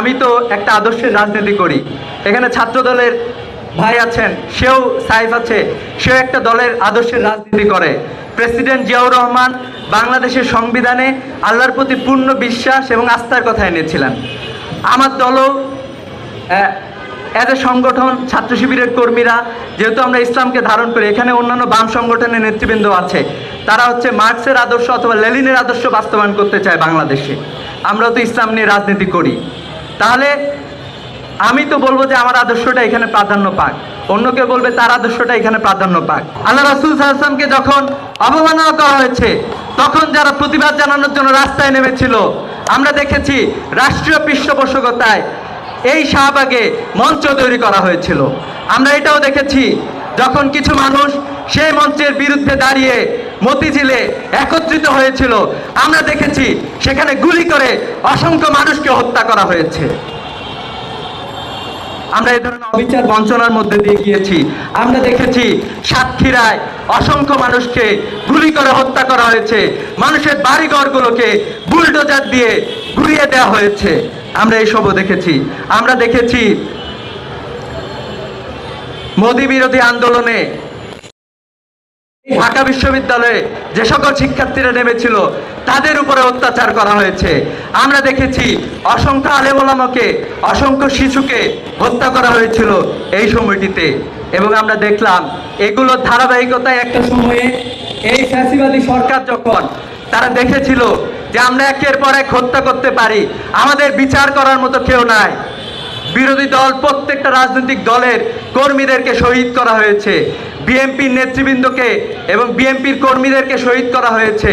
আমি তো একটা আদর্শের রাজনীতি করি। এখানে ছাত্র দলের ভাই আছেন, সেও সাইফ আছে, সেও একটা দলের আদর্শের রাজনীতি করে। প্রেসিডেন্ট জিয়াউর রহমান বাংলাদেশের সংবিধানে আল্লাহর প্রতি পূর্ণ বিশ্বাস এবং আস্থার কথা এনেছিলেন। আমার দলও অ্যাজ এ সংগঠন, ছাত্র শিবিরের কর্মীরা, যেহেতু আমরা ইসলামকে ধারণ করি, এখানে অন্যান্য বাম সংগঠনের নেতৃবৃন্দ আছে, তারা হচ্ছে মার্কসের আদর্শ অথবা লেলিনের আদর্শ বাস্তবায়ন করতে চায় বাংলাদেশে। আমরাও তো ইসলাম নিয়ে রাজনীতি করি। তাহলে আমি তো বলব যে আমার আদর্শটা এখানে প্রাধান্য পাক। অন্য কেউ বলবে তার আদর্শটা এখানে প্রাধান্য পাক। আল্লাহ রাসুল সাল্লামকে যখন অবমাননা করা হয়েছে, তখন যারা প্রতিবাদ জানানোর জন্য রাস্তায় নেমেছিল, আমরা দেখেছি রাষ্ট্রীয় পৃষ্ঠপোষকতায় এই শাহবাগে মঞ্চ তৈরি করা হয়েছিল। আমরা এটাও দেখেছি, যখন কিছু মানুষ সেই মঞ্চের বিরুদ্ধে দাঁড়িয়ে মতিঝিলে একত্রিত হয়েছিল। আমরা দেখেছি, সেখানে গুলি করে অসংখ্য মানুষকে হত্যা করা হয়েছে। আমরা এ ধরনের অবিচার বঞ্চনার মধ্যে দিয়ে গিয়েছি। আমরা দেখেছি, সাতক্ষীরায় অসংখ্য মানুষকে গুলি করে হত্যা করা হয়েছে। মানুষের বাড়িঘরগুলোকে বুলডোজার দিয়ে ঘুরিয়ে দেওয়া হয়েছে। আমরা এইসবও দেখেছি। আমরা দেখেছি, মোদী বিরোধী আন্দোলনে ঢাকা বিশ্ববিদ্যালয়ে যে সকল শিক্ষার্থীরা নেমেছিল, তাদের উপরে অত্যাচার করা হয়েছে। আমরা দেখেছি অসংখ্য আলেমোলামকে অসংখ্য শিশুকে হত্যা করা হয়েছিল এই সময়টিতে। এবং আমরা দেখলাম, এগুলোর ধারাবাহিকতায় একটা সময়ে এই ফ্যাসিবাদী সরকার যখন, তারা দেখেছিল যে আমরা একের পর এক হত্যা করতে পারি, আমাদের বিচার করার মতো কেউ নাই। বিরোধী দল প্রত্যেকটা রাজনৈতিক দলের কর্মীদেরকে শহীদ করা হয়েছে। বিএনপির নেতৃবৃন্দকে এবং বিএনপির কর্মীদেরকে শহীদ করা হয়েছে।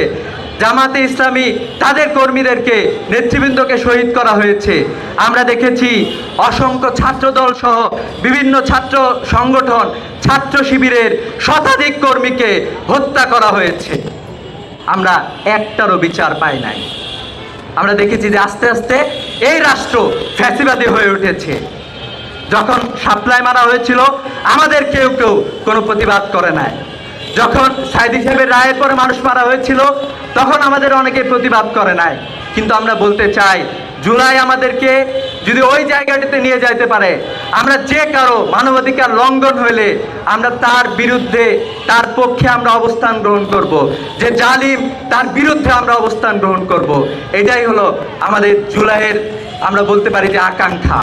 জামাতে ইসলামী তাদের কর্মীদেরকে নেতৃবৃন্দকে শহীদ করা হয়েছে। আমরা দেখেছি অসংখ্য ছাত্রদল সহ বিভিন্ন ছাত্র সংগঠন, ছাত্র শিবিরের শতাধিক কর্মীকে হত্যা করা হয়েছে। আমরা একটারও বিচার পাই নাই। আমরা দেখেছি যে আস্তে আস্তে এই রাষ্ট্র ফ্যাসিবাদী হয়ে উঠেছে। যখন সাপ্লাই মারা হয়েছিল, আমাদের কেউ কেউ কোনো প্রতিবাদ করে নাই যখন সাইদি সাহেবের রায়ের পরে মানুষ মারা হয়েছিল, তখন আমাদের অনেকে প্রতিবাদ করে নাই কিন্তু আমরা বলতে চাই, জুলাই আমাদেরকে যদি ওই জায়গাটিতে নিয়ে যাইতে পারে, আমরা যে কারও মানবাধিকার লঙ্ঘন হইলে আমরা তার বিরুদ্ধে, তার পক্ষে আমরা অবস্থান গ্রহণ করব। যে জালিম, তার বিরুদ্ধে আমরা অবস্থান গ্রহণ করব। এটাই হলো আমাদের জুলাইয়ের, আমরা বলতে পারি যে আকাঙ্ক্ষা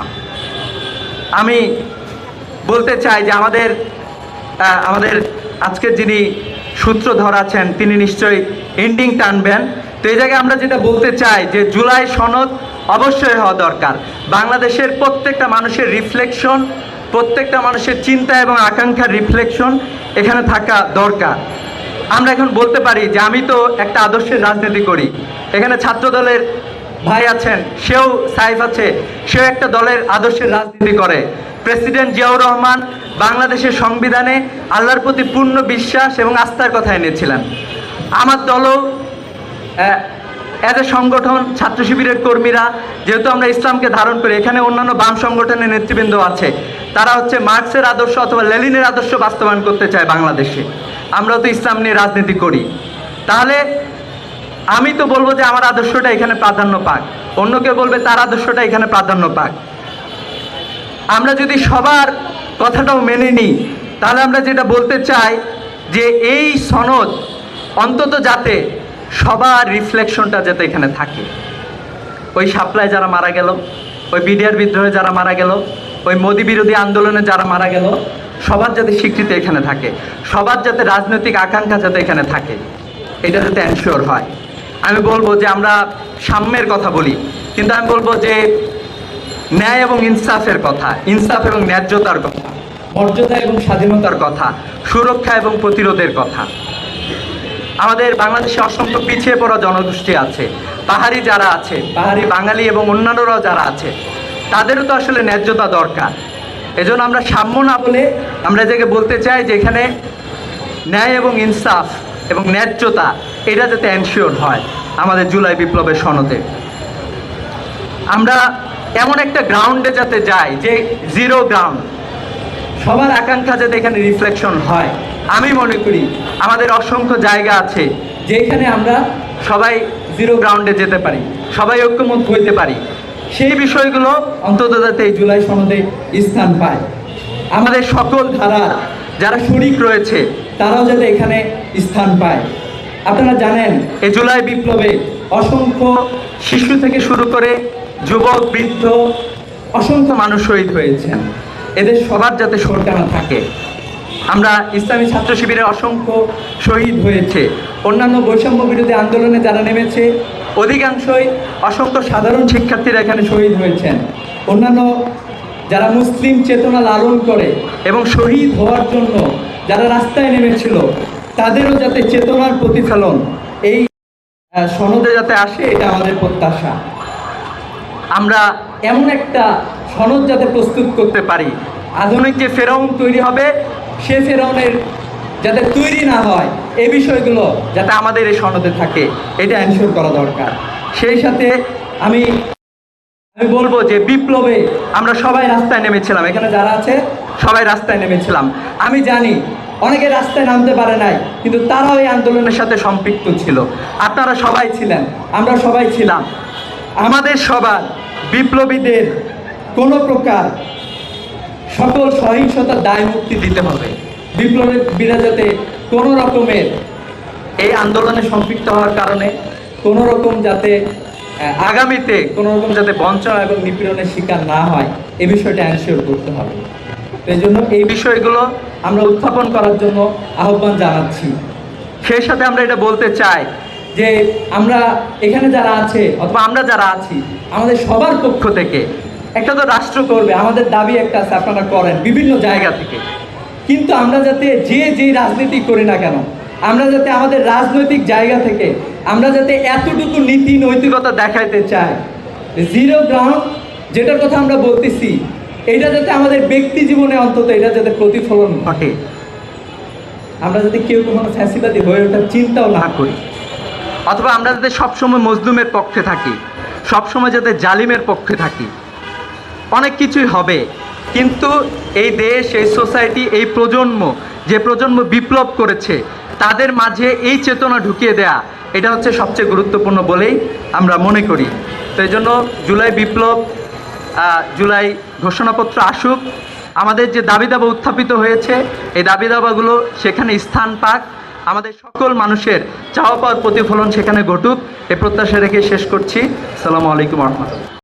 আমি বলতে চাই যে আমাদের আমাদের আজকের যিনি সূত্রধর আছেন, তিনি নিশ্চয়ই এন্ডিং টানবেন। তো এই জায়গায় আমরা যেটা বলতে চাই যে জুলাই সনদ অবশ্যই হওয়া দরকার। বাংলাদেশের প্রত্যেকটা মানুষের রিফ্লেকশন প্রত্যেকটা মানুষের চিন্তা এবং আকাঙ্ক্ষার রিফ্লেকশন এখানে থাকা দরকার। আমরা এখন বলতে পারি যে আমি তো একটা আদর্শের রাজনীতি করি। এখানে ছাত্র দলের ভাই আছেন, সেও সাইফ আছে, সেও একটা দলের আদর্শের রাজনীতি করে। প্রেসিডেন্ট জিয়াউর রহমান বাংলাদেশের সংবিধানে আল্লাহর প্রতি পূর্ণ বিশ্বাস এবং আস্থার কথা এনেছিলেন। আমার দলও অ্যাজ এ সংগঠন, ছাত্র শিবিরের কর্মীরা, যেহেতু আমরা ইসলামকে ধারণ করি, এখানে অন্যান্য বাম সংগঠনের নেতৃবৃন্দ আছে, তারা হচ্ছে মার্কসের আদর্শ অথবা লেলিনের আদর্শ বাস্তবায়ন করতে চায় বাংলাদেশে। আমরা তো ইসলাম নিয়ে রাজনীতি করি। তাহলে আমি তো বলব যে আমার আদর্শটা এখানে প্রাধান্য পাক। অন্য কেউ বলবে তার আদর্শটা এখানে প্রাধান্য পাক। আমরা যদি সবার কথাটাও মেনে নিই, তাহলে আমরা যেটা বলতে চাই যে এই সনদ অন্তত যাতে সবার রিফ্লেকশনটা যাতে এখানে থাকে। ওই সাপ্লায় যারা মারা গেল, ওই বিডিআর বিদ্রোহে যারা মারা গেল, ওই মোদী বিরোধী আন্দোলনে যারা মারা গেল, সবার যাতে স্বীকৃতি এখানে থাকে, সবার যাতে রাজনৈতিক আকাঙ্ক্ষা যাতে এখানে থাকে, এটা যাতে এনশিওর হয়। আমি বলব যে আমরা সাম্যের কথা বলি, কিন্তু আমি বলব যে ন্যায় এবং ইনসাফের কথা, ইনসাফ এবং ন্যায্যতার কথা, মর্যাদা এবং স্বাধীনতার কথা, সুরক্ষা এবং প্রতিরোধের কথা। আমাদের বাংলাদেশে অসংখ্য পিছিয়ে পড়া জনগোষ্ঠী আছে, পাহাড়ি যারা আছে, পাহাড়ি বাঙালি এবং অন্যান্যরাও যারা আছে, তাদেরও তো আসলে ন্যায্যতা দরকার। এজন্য আমরা সাম্য না বলে আমরা যাকে বলতে চাই যে এখানে ন্যায় এবং ইনসাফ এবং ন্যায্যতা এটা যাতে এনশিওর হয় আমাদের জুলাই বিপ্লবের সনদে। আমরা এমন একটা গ্রাউন্ডে যাতে যাই যে জিরো গ্রাউন্ড সবার আকাঙ্ক্ষা যাতে এখানে রিফ্লেকশন হয়। আমি মনে করি আমাদের অসংখ্য জায়গা আছে যেখানে আমরা সবাই জিরো গ্রাউন্ডে যেতে পারি, সবাই ঐক্যমত হইতে পারি। সেই বিষয়গুলো অন্তত যাতে এই জুলাই সনদে স্থান পায়। আমাদের সকল ধারা যারা শরিক রয়েছে, তারাও যাতে এখানে স্থান পায়। আপনারা জানেন এই জুলাই বিপ্লবে অসংখ্য শিশু থেকে শুরু করে যুবক বৃদ্ধ অসংখ্য মানুষ শহীদ হয়েছেন। এদের সবার যাতে সরকার থাকে। আমরা ইসলামী ছাত্র শিবিরে অসংখ্য শহীদ হয়েছে। অন্যান্য বৈষম্য বিরোধী আন্দোলনে যারা নেমেছে অধিকাংশই অসংখ্য সাধারণ শিক্ষার্থীরা এখানে শহীদ হয়েছেন। অন্যান্য যারা মুসলিম চেতনা লালন করে এবং শহীদ হওয়ার জন্য যারা রাস্তায় নেমেছিল তাদেরও যাতে চেতনার প্রতিফলন এই সনদে যাতে আসে, এটা আমাদের প্রত্যাশা। আমরা এমন একটা সনদ যাতে প্রস্তুত করতে পারি। আধুনিক যে ফেরাউন তৈরি হবে, সে ফেরাউনের যাতে তৈরি না হয়, এ বিষয়গুলো যাতে আমাদের এই সনদে থাকে, এটা এনশোর করা দরকার। সেই সাথে আমি আমি বলব যে বিপ্লবে আমরা সবাই রাস্তায় নেমেছিলাম। এখানে যারা আছে, সবাই রাস্তায় নেমেছিলাম। আমি জানি অনেকে রাস্তায় নামতে পারে নাই, কিন্তু তারা এই আন্দোলনের সাথে সম্পৃক্ত ছিল। আপনারা সবাই ছিলেন, আমরা সবাই ছিলাম। আমাদের সবার বিপ্লবীদের কোনো প্রকার সকল সহিংসতার দায় মুক্তি দিতে হবে। বিপ্লবীরা যাতে কোনো রকমের এই আন্দোলনে সম্পৃক্ত হওয়ার কারণে কোনো রকম যাতে আগামীতে কোনো রকম যাতে বঞ্চনা এবং নিপীড়নের শিকার না হয়, এ বিষয়টা এনশিওর করতে হবে। এই জন্য এই বিষয়গুলো আমরা উত্থাপন করার জন্য আহ্বান জানাচ্ছি। সেই সাথে আমরা এটা বলতে চাই যে আমরা এখানে যারা আছে অথবা আমরা যারা আছি, আমাদের সবার পক্ষ থেকে একটা তো রাষ্ট্র করবে, আমাদের দাবি একটা আছে, আপনারা করেন বিভিন্ন জায়গা থেকে। কিন্তু আমরা যাতে যে যে রাজনীতি করি না কেন, আমরা যাতে আমাদের রাজনৈতিক জায়গা থেকে আমরা যাতে এতটুকু নীতি নৈতিকতা দেখাইতে চাই জিরো গ্রাউন্ড, যেটার কথা আমরা বলতেছি এটা যাতে আমাদের ব্যক্তি জীবনে অন্তত এটা যাতে প্রতিফলন ঘটে। আমরা যাতে কেউ কখনো ফ্যাসিবাদী হয়ে ওঠার চিন্তাও না করি, অথবা আমরা যাতে সবসময় মজলুমের পক্ষে থাকি, সবসময় যাতে জালিমের পক্ষে থাকি, অনেক কিছুই হবে। কিন্তু এই দেশ, এই সোসাইটি, এই প্রজন্ম, যে প্রজন্ম বিপ্লব করেছে, তাদের মাঝে এই চেতনা ঢুকিয়ে দেয়া, এটা হচ্ছে সবচেয়ে গুরুত্বপূর্ণ বলেই আমরা মনে করি। তো এই জন্য জুলাই বিপ্লব জুলাই ঘোষণাপত্র আসুক, আমাদের যে দাবি দাবা উত্থাপিত হয়েছে, এই দাবি দাবাগুলো সেখানে স্থান পাক। আমাদের সকল মানুষের চাওয়া পাওয়ার প্রতিফলন সেখানে ঘটুক। এ প্রত্যাশা রেখে শেষ করছি। সালামু আলাইকুম রহমতুল্লাহ।